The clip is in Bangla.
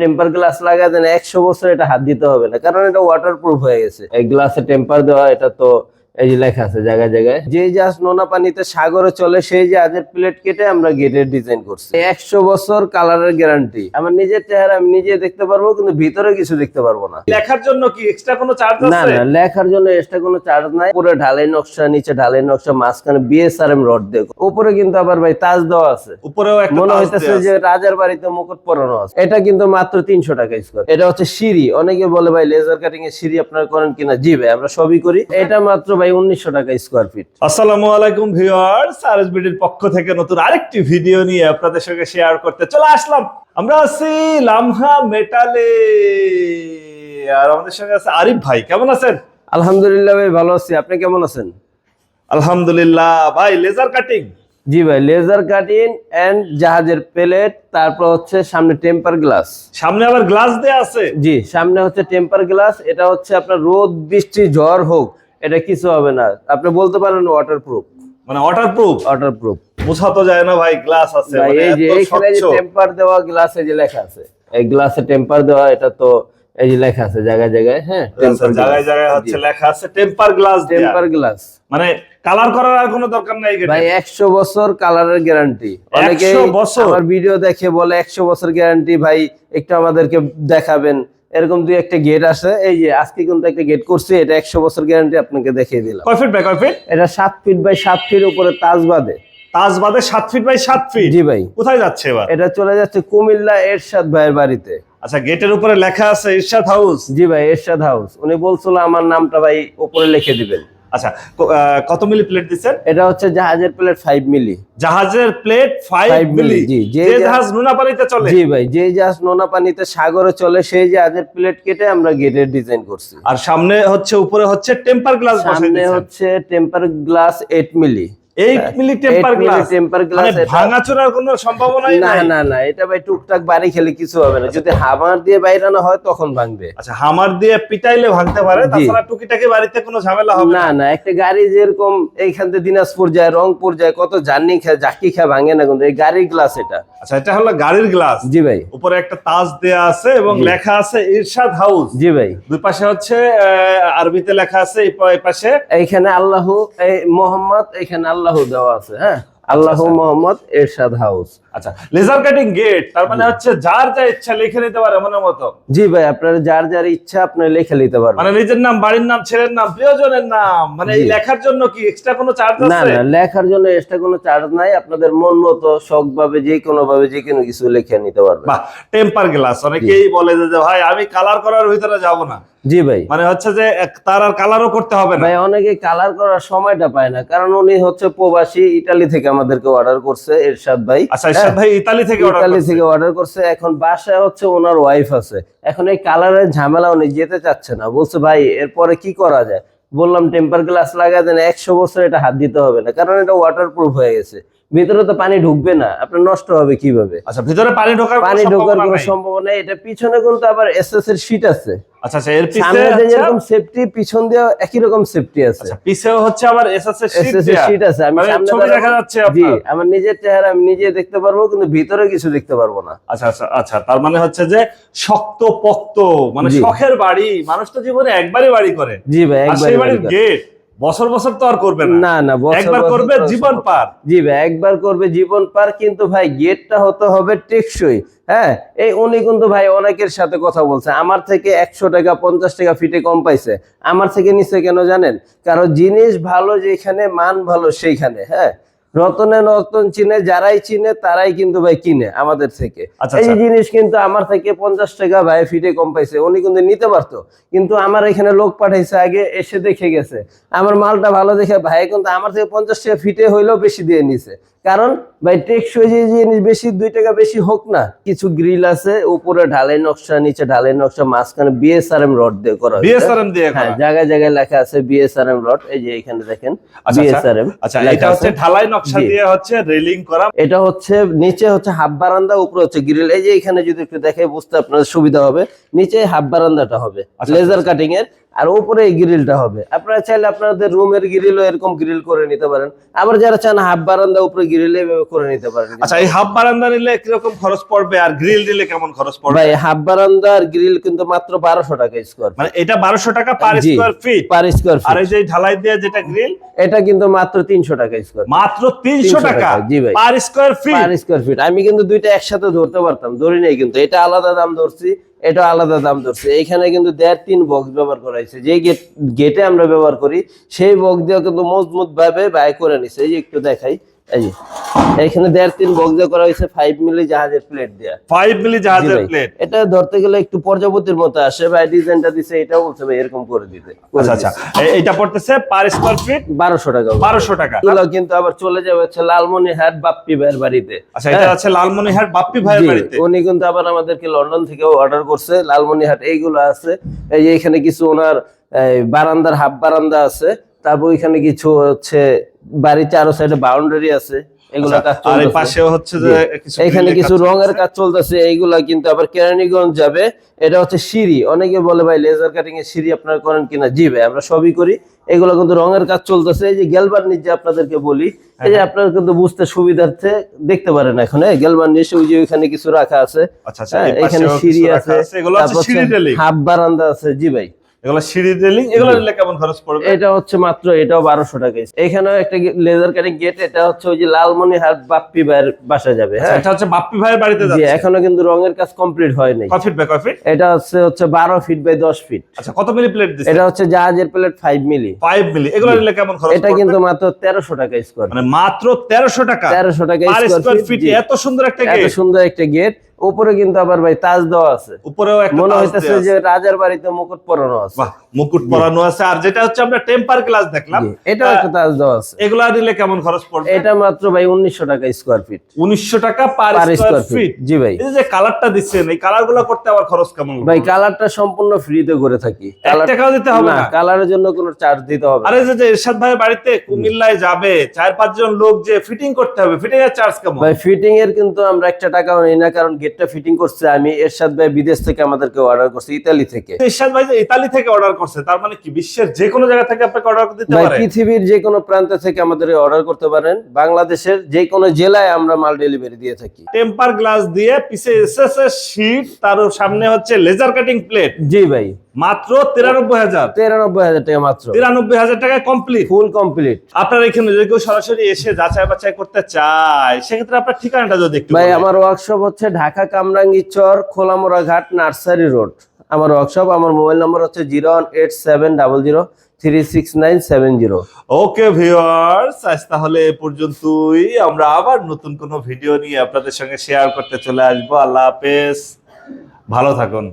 টেম্পার গ্লাস লাগা দেন, একশো বছর এটা হাত দিতে হবে না। কারণ এটা ওয়াটার প্রুফ হয়ে গেছে। এই গ্লাসে টেম্পার দেওয়া, এটা তো এই যে লেখা আছে জায়গায় জায়গায় যে জাহাজ নোনা পানিতে সাগরে চলে সেই জাহাজের প্লেট কেটে আমরা গেটের ডিজাইন করছি। একশো বছর কালারের গ্যারান্টি আমার নিজের চেহারা আমি নিজে দেখতে পারব কিন্তু ভিতরে কিছু দেখতে পারব না। লেখার জন্য কি এক্সট্রা কোনো চার্জ না না লেখার জন্য এক্সট্রা কোনো চার্জ নাই। উপরে ঢালাই নকশা নিচে ঢালাই নকশা মাঝখানে বিএসআরএম রড দিয়ে উপরে কিন্তু আবার ভাই তাজ দেওয়া আছে। উপরেও মনে হইতেছে যে রাজার বাড়িতে মুকুট পরানো আছে। এটা কিন্তু মাত্র তিনশো টাকা স্কোয়ার এটা হচ্ছে সিঁড়ি। অনেকে বলে ভাই লেজার কাটিং এর সিঁড়ি আপনারা করেন কিনা? জি ভাই আমরা সবই করি। এটা মাত্র ভাই উনিশশো টাকা স্কোয়ার ফিট আসসালামু আলাইকুম ভিউয়ার্স পক্ষ থেকে নতুন আরেকটি ভিডিও নিয়ে আপনাদের সঙ্গে শেয়ার করতে চলে আসলাম। আমরা আছি লামহা মেটালে। আর আমাদের সঙ্গে আছে আরিফ ভাই কেমন আছেন? আলহামদুলিল্লাহ ভাই ভালো আছি। আপনি কেমন আছেন? আলহামদুলিল্লাহ ভাই লেজার কাটিং জি ভাই লেজার কাটিং এন্ড জাহাজের প্লেট তারপর হচ্ছে সামনে টেম্পার গ্লাস সামনে আবার গ্লাস দেয়া আছে? জি সামনে হচ্ছে টেম্পার গ্লাস এটা হচ্ছে আপনার রোদ বৃষ্টি ঝড় হোক এটা কিছু হবে না। আপনি বলতে পারেন ওয়াটার প্রুফ মানে ওয়াটারপ্রুফ ওয়াটার প্রুফ বোঝা তো যায় না ভাই গ্লাস আছে। মানে এই যে এত এইখানে যে টেম্পার দেওয়া গ্লাসে যে লেখা আছে এই গ্লাসে টেম্পার দেওয়া এটা তো এই যে লেখা আছে জায়গায় জায়গায় হ্যাঁ আচ্ছা, জায়গায় জায়গায় হচ্ছে লেখা আছে টেম্পার গ্লাস টেম্পার গ্লাস মানে কালার করার আর কোনো দরকার নাই ভাই গেটে একশো বছর কালারের গ্যারান্টি অনেকে 100 বছর? আমার ভিডিও দেখে বলে একশো বছর গ্যারান্টি ভাই একটু আমাদেরকে দেখাবেন। এরকম দুই একটা গেট আছে। এই যে আজকে কিন্তু একটা গেট করছি এটা একশো বছর গ্যারান্টি আপনাকে দেখিয়ে দিলাম। কয় ফিট বাই কয় ফিট এটা সাত ফিট বাই সাত ফিট উপরে তাজ বাদে তাজ বাদে সাত ফিট বাই সাত ফিট জি ভাই। কোথায় যাচ্ছে এবার? এটা চলে যাচ্ছে কুমিল্লা এরশাদ ভাইয়ের বাড়িতে। আচ্ছা গেটের উপরে লেখা আছে ইরশাদ হাউস জি ভাই এরশাদ হাউস উনি বলছিল আমার নামটা ভাই উপরে লিখে দিবেন। আচ্ছা কত মিলি প্লেট দিচ্ছেন? এটা হচ্ছে জাহাজের প্লেট ফাইভ মিলি। জাহাজের প্লেট ফাইভ Five মিলি জি, যে জাহাজ- নোনা পানিতে চলে। জি ভাই যে জাহাজ নোনা পানিতে সাগরে চলে সেই জাহাজের প্লেট কেটে আমরা গেটের ডিজাইন করছি। আর সামনে হচ্ছে উপরে হচ্ছে টেম্পার গ্লাস বসাই সামনে হচ্ছে temper glass eight milli. Eight milli temper glass temper glass মানে ভাঙাচোরার কোনো সম্ভাবনাই নাই? না না এটা ভাই টুকটাক বাড়ি খেলে কিছু হবে না। যদি হামার দিয়ে বাইরানো হয় তখন ভাঙবে। আচ্ছা হামার দিয়ে পিটাইলে ভাঙতে পারে তাছাড়া টুকিটাকি বাড়িতে কোনো ঝামেলা হবে না না? না একটা গাড়ি যেরকম এইখান থেকে দিনাজপুর যায় রংপুর যায় কত জার্নি খায় জাকি খায় ভাঙে না কিন্তু এই গাড়ির গ্লাস এটা। আচ্ছা এটা হলো গাড়ির গ্লাস জি ভাই। উপরে একটা তাজ দেয়া আছে এবং লেখা আছে ইরশাদ হাউস। জি ভাই। দুই পাশে হচ্ছে আরবিতে লেখা আছে এই পাশে। এইখানে আল্লাহ এই মোহাম্মদ এখানে আল্লাহ দেওয়া আছে হ্যাঁ? আল্লাহ মোহাম্মদ এরশাদ হাউস। আচ্ছা লেজার কাটিং গেট তার মানে হচ্ছে যার যা ইচ্ছা লিখে নিতে পারে মনের মতো। জি ভাই আপনার যার যার ইচ্ছা আপনি লিখে নিতে পারবেন। মানে নিজের নাম বাড়ির নাম ছেলের নাম প্রিয়জনের নাম মানে এই লেখার জন্য কি এক্সট্রা কোনো চার্জ আছে? না না লেখার জন্য এক্সট্রা কোনো চার্জ নাই আপনাদের মন মতো শখ ভাবে যে কোনো ভাবে যে কোনো কিছু লিখে নিতে পারবেন। বাহ টেম্পার গ্লাস অনেকেই বলে যে ভাই আমি কালার করার ভিতরে যাব না। জি ভাই। মানে হচ্ছে যে তার আর কালারও করতে হবে না। ভাই অনেকে কালার করার সময়টা পায় না কারণ উনি হচ্ছে প্রবাসী ইটালি থেকে আমাদেরকে অর্ডার করছে এরশাদ ভাই। আচ্ছা ইরশাদ ভাই ইতালি থেকে অর্ডার ইতালি থেকে অর্ডার করছে এখন বাসায় হচ্ছে ওনার ওয়াইফ আছে। এখন এই কালারের ঝামেলা উনি যেতে চাচ্ছে না। বলছে ভাই এরপরে কি করা যায়? বললাম টেম্পার গ্লাস লাগা দেন একশো বছর এটা হাত দিতে হবে না কারণ এটা ওয়াটার প্রুফ হয়ে গেছে। ভিতরে তো পানি ঢুকবে না আপনার নষ্ট হবে কীভাবে? আচ্ছা ভিতরে পানি ঢোকার পানি ঢোকার কোনো সম্ভাবনা নেই এটা পিছনে কিন্তু আবার এসএস এর শীট আছে। আচ্ছা আচ্ছা এর পিছে সামনে যে হচ্ছে- যেরকম সেফটি পিছন দিয়ে একই রকম সেফটি আছে। আচ্ছা পিছেও হচ্ছে আবার এসএস এর শীট এসএস এর শীট আছে আমি মানে সামনে ছবি দেখা যাচ্ছে জি আমার নিজের চেহারা আমি নিজে দেখতে পারব কিন্তু ভিতরে কিছু দেখতে পারব না। আচ্ছা আচ্ছা আচ্ছা তার মানে হচ্ছে যে শক্ত পক্ত মানে শখের বাড়ি মানুষ তো জীবনে একবারই বাড়ি করে। জি ভাই আর একবার সেই গেট বছর বছর তো আর করবে না। না না একবার করবে জীবন পার। জি ভাই একবার করবে জীবন পার কিন্তু ভাই গেটটা হতে হবে টেকসই। হ্যাঁ এই উনি কিন্তু ভাই অনেকের সাথে কথা বলছে। আমার থেকে একশো টাকা পঞ্চাশ টাকা ফিটে কম পাইছে। আমার থেকে নিচে কেন জানেন? কারণ জিনিস ভালো যেখানে মান ভালো সেইখানে হ্যাঁ? রতনে রতন চিনে যারাই চিনে তারাই কিন্তু ভাই কিনে আমাদের থেকে। আচ্ছা, এই আচ্ছা। জিনিস কিন্তু আমার থেকে পঞ্চাশ টাকা ভাই ফিটে কম পাইছে। উনি কিন্তু নিতে পারতো। কিন্তু আমার এখানে লোক পাঠাইছে আগে এসে দেখে গেছে। আমার মালটা ভালো দেখে ভাই কিন্তু আমার থেকে পঞ্চাশ টাকা ফিটে হইলেও বেশি দিয়ে নিছে। কারণ ভাই টেকসই যে জিনিস বেশি দুই টাকা বেশি হোক না কিছু গ্রিল আছে উপরে ঢালাই নকশা নিচে ঢালাই নকশা মাঝখানে বিএসআরএম রড দিয়ে করা বিএসআরএম দিয়ে হ্যাঁ। জায়গায় জায়গায় লেখা আছে বিএসআরএম রড এই যে এখানে দেখেন আচ্ছা, আচ্ছা। বিএসআরএম আচ্ছা এটা হচ্ছে ঢালাই নকশা দিয়ে হচ্ছে রেলিং করা। এটা হচ্ছে নিচে হচ্ছে হাফ বারান্দা উপরে হচ্ছে গ্রিল এই যে এখানে যদি একটু দেখে বুঝতে আপনার সুবিধা হবে। নিচে হাফ বারান্দাটা হবে। আচ্ছা, লেজার কাটিং এর। আর উপরে এই গ্রিলটা হবে। আপনারা চাইলে আপনাদের রুমের গ্রিলও এরকম গ্রিল করে নিতে পারেন। আবার যারা চান হাফ বারান্দা উপরে গ্রিল করে নিতে পারেন। আচ্ছা এই হাফ বারান্দা নিলে কীরকম খরচ পড়বে আর গ্রিল দিলে কেমন খরচ পড়বে? ভাই হাফ বারান্দা আর গ্রিল কিন্তু মাত্র বারোশো টাকা স্কোয়ার মানে এটা বারোশো টাকা per. Square feet per square আর এই যে ঢালাই দিয়ে যেটা গ্রিল এটা কিন্তু মাত্র তিনশো টাকা স্কোয়ার মাত্র তিনশো 300 টাকা টাকা, জি ভাই। Per square feet per square feet আমি কিন্তু দুইটা একসাথে ধরতে পারতাম ধরি নাই কিন্তু। এটা আলাদা দাম ধরছি এটা আলাদা দাম ধরছে। এখানে কিন্তু দেড় তিন বক্স ব্যবহার করা হয়েছে। যে গেট গেটে আমরা ব্যবহার করি, সেই বক্স দিয়ে কিন্তু মজবুত ভাবে ব্যয় করে নিছে। এই যে একটু দেখাই। এই যে এখানে দেড় তিন বক্স করা হয়েছে ফাইভ মিলি জাহাজের প্লেট দেয়া। ফাইভ মিলি জি জাহাজের প্লেট এটা ধরতে গেলে একটু প্রজাপতির মতো আসে ভাই ডিজাইনটা দিছে এটাও বলছে ভাই এরকম করে দিতে আচ্ছা আচ্ছা। এটা পড়তেছে পার স্কোয়ার ফিট বারোশো টাকা বারোশো টাকা। কিন্তু আবার চলে যাবে হচ্ছে লালমনিরহাট বাপ্পি ভাইয়ের বাড়িতে। আচ্ছা এটা আছে লালমনিরহাট বাপ্পি ভাইয়ের বাড়িতে? উনি কিন্তু আবার আমাদেরকে লন্ডন থেকেও অর্ডার করছে লালমনিহাট এইগুলো আছে। এই এখানে কিছু ওনার বারান্দার হাফ বারান্দা আছে তারপর ওইখানে কিছু হচ্ছে বাড়ির চারো সাইডে বাউন্ডারি আছে এগুলো আচ্ছা, কাজ আর এই হচ্ছে যে কিছু এখানে কিছু রঙের কাজ চলতেছে এইগুলা কিন্তু আবার কেরানীগঞ্জ যাবে। এটা হচ্ছে সিঁড়ি। অনেকে বলে ভাই লেজার কাটিং এর সিঁড়ি আপনারা করেন কিনা? জি ভাই আমরা সবই করি। এগুলো কিন্তু রঙের কাজ চলতেছে। এই যে গেলবার যে আপনাদেরকে বলি এই যে আপনারা কিন্তু বুঝতে সুবিধার্থে দেখতে পারেন এখন। হ্যাঁ ওই যে ওইখানে কিছু রাখা আছে। আচ্ছা আচ্ছা হ্যাঁ, এখানে সিঁড়ি আছে। হাফ বারান্দা আছে। জি ভাই। এগুলো সিঁড়ি রেলিং এগুলো নিলে কেমন খরচ পড়বে? এটা হচ্ছে মাত্র এটাও বারোশো টাকা এখানেও একটা লেজার কাটিং গেট এটা হচ্ছে ওই যে লালমনি হাট বাপ্পি ভাইয়ের বাসা যাবে আচ্ছা, হ্যাঁ এটা হচ্ছে বাপ্পি ভাইয়ের বাড়িতে যাচ্ছে? এখনও কিন্তু রঙের কাজ কমপ্লিট হয় ফিট বাই ফিট এটা হচ্ছে হচ্ছে বারো ফিট বাই দশ ফিট আচ্ছা কত মিলি প্লেট দিচ্ছে? এটা হচ্ছে জাহাজের plate five milli. Five milli. এগুলো নিলে কেমন খরচ এটা কিন্তু মাত্র তেরোশো টাকা স্কোয়ার মানে মাত্র তেরোশো টাকা তেরোশো টাকা স্কোয়ার ফিট এত সুন্দর একটা এত গেট সুন্দর একটা গেট উপরে কিন্তু আবার ভাই তাজ দেওয়া আছে। উপরেও একটা মনে হইতেছে যে রাজার বাড়িতে মুকুট পরানো আছে। বাহ মুকুট পরানো আছে। আর যেটা হচ্ছে আমরা টেম্পার গ্লাস দেখলাম জি, এটাও একটা তাজ দেওয়া আছে। এগুলা নিলে কেমন খরচ পড়বে? এটা মাত্র ভাই উনিশশো টাকা স্কোয়ার ফিট উনিশশো টাকা পার স্কোয়ার ফিট জি ভাই। এই যে কালারটা দিচ্ছেন এই কালারগুলো করতে আবার খরচ কেমন ভাই কালারটা সম্পূর্ণ ফ্রিতে করে থাকি। কালার টাকাও দিতে হবে না কালারের জন্য কোনো চার্জ দিতে হবে আরে যে যে এরশাদ ভাইয়ের বাড়িতে কুমিল্লায় যাবে চার পাঁচজন লোক যে ফিটিং করতে হবে ফিটিং এর চার্জ কেমন? ভাই ফিটিং এর কিন্তু আমরা একটা টাকাও নেই না কারণ গেটটা ফিটিং করছে আমি এরশাদ ভাই বিদেশ থেকে আমাদেরকে অর্ডার করছে ইতালি থেকে। এরশাদ ভাই যে ইতালি থেকে অর্ডার করছে তার মানে কি? বিশ্বের যে কোনো জায়গা থেকে আপনাকে অর্ডার করতে পারে? পৃথিবীর যে কোনো প্রান্ত থেকে আমাদের অর্ডার করতে পারেন। বাংলাদেশের যে কোনো জেলায় আমরা মাল ডেলিভারি দিয়ে থাকি। টেম্পার গ্লাস দিয়ে পিছে এসএসএস শীট তার সামনে হচ্ছে লেজার কাটিং প্লেট জি ভাই। মাত্র তিরানব্বই হাজার। তিরানব্বই হাজার টাকা মাত্র। তিরানব্বই হাজার টাকায় কমপ্লিট ফুল কমপ্লিট আপনার এখানে যদি কেউ সরাসরি এসে যাচাই বাছাই করতে চায় সেক্ষেত্রে আপনার ঠিকানাটা যদি একটু ভাই আমার ওয়ার্কশপ হচ্ছে ঢাকা কামরাঙ্গি চর খোলামোড়া ঘাট নার্সারি রোড। আমার ওয়ার্কশপ আমার মোবাইল নম্বর হচ্ছে zero one eight seven double zero three six nine seven zero. Okay viewers আজ তাহলে এ পর্যন্তই। আমরা আবার নতুন কোনো ভিডিও নিয়ে আপনাদের সঙ্গে শেয়ার করতে চলে আসব। আল্লাহ হাফেজ। ভালো থাকুন।